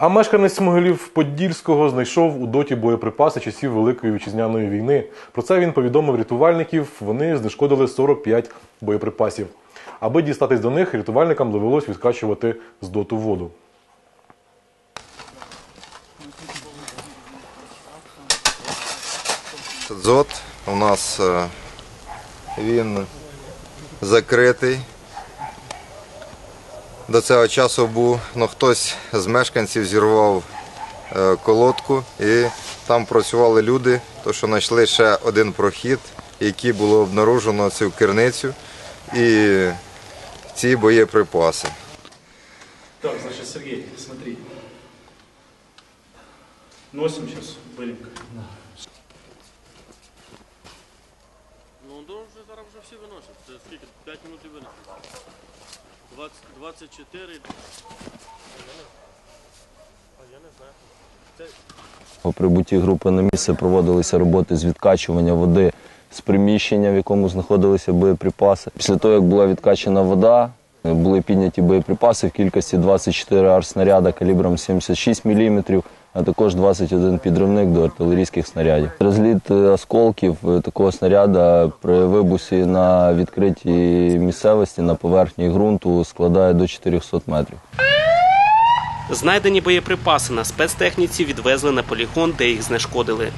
А мешканець Могилів Подільського знайшов у доті боєприпаси часів Великої вітчизняної війни. Про це він повідомив рятувальників. Вони знешкодили 45 боєприпасів. Аби дістатись до них, рятувальникам довелось відкачувати з доту воду. Дзот у нас е, він закритий. До цього часу був, ну, хтось з мешканців зірвав е, колодку і там працювали люди, то що знайшли ще один прохід, який було обнаружено цю керницю і ці боєприпаси. Так, значит, Сергей, смотри. Носим сейчас быренько. Ну, то вже зараз вже всі виносять. Це скільки? 5 минут і винесли. 20, 24. А я не знаю. Це По прибутті групи на місце проводилися роботи з відкачування води з приміщення, в якому знаходилися боєприпаси. Після того, як була відкачана вода, були підняті боєприпаси в кількості 24 арснаряда калібром 76 мм, а також 21 підривник до артилерійських снарядів. Розліт е, осколків е, такого снаряда при вибусі на відкритій місцевості на поверхні ґрунту складає до 400 метрів. Знайдені боєприпаси на спецтехніці відвезли на полігон, де їх знешкодили.